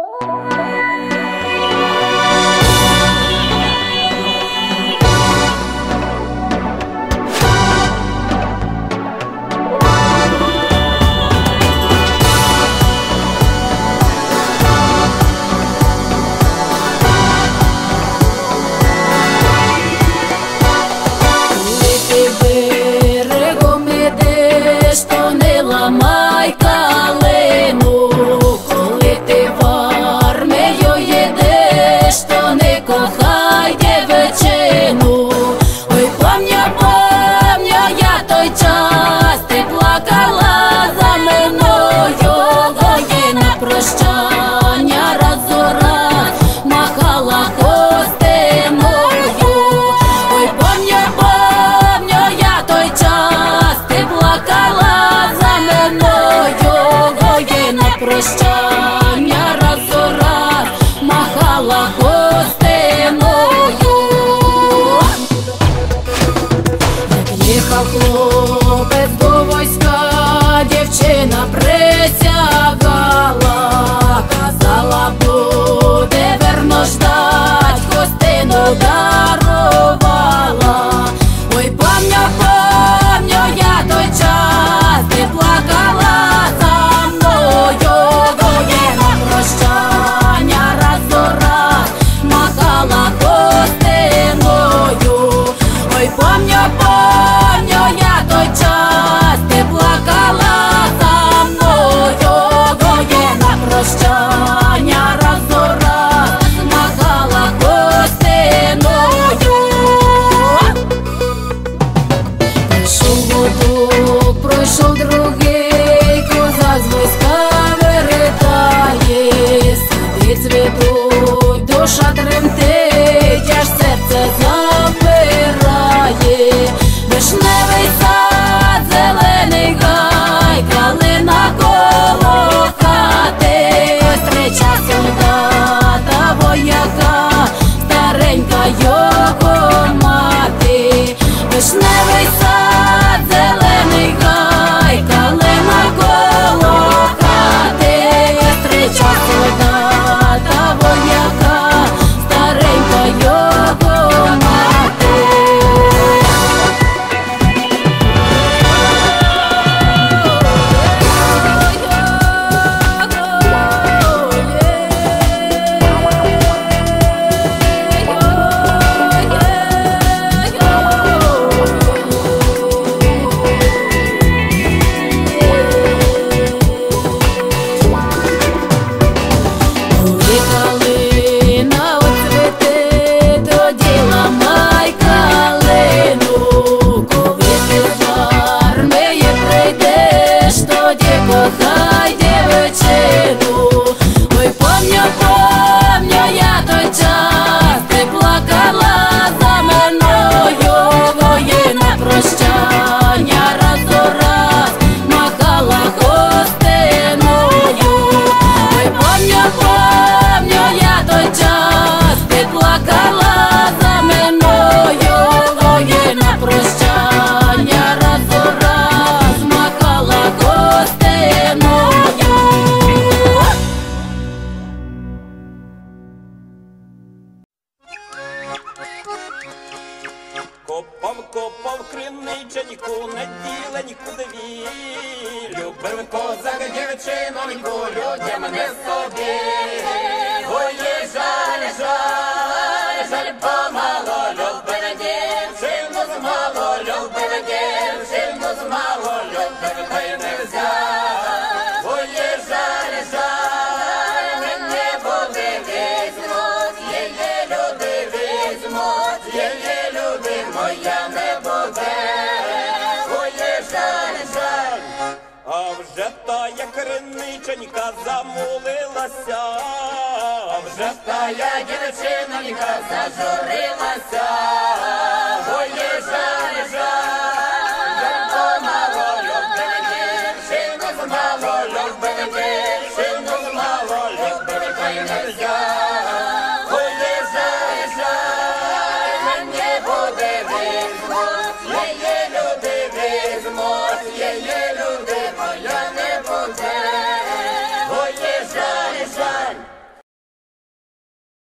Bye. душа тремтить, аж серце запирає, вишневий сад, зелений гай, калина коло хати, зустріча солдата вояка, старенька його мати. Вишневий копав криниченьку, неділеньку дві. Любив козак дівчиноньку, людям не собі. Ой, жаль, жаль, жаль, помало любив дівчину змало, любив дівчину змало, любив, та й не взяв. дівчинка замолилася, вже стая дівчинонька зажурила.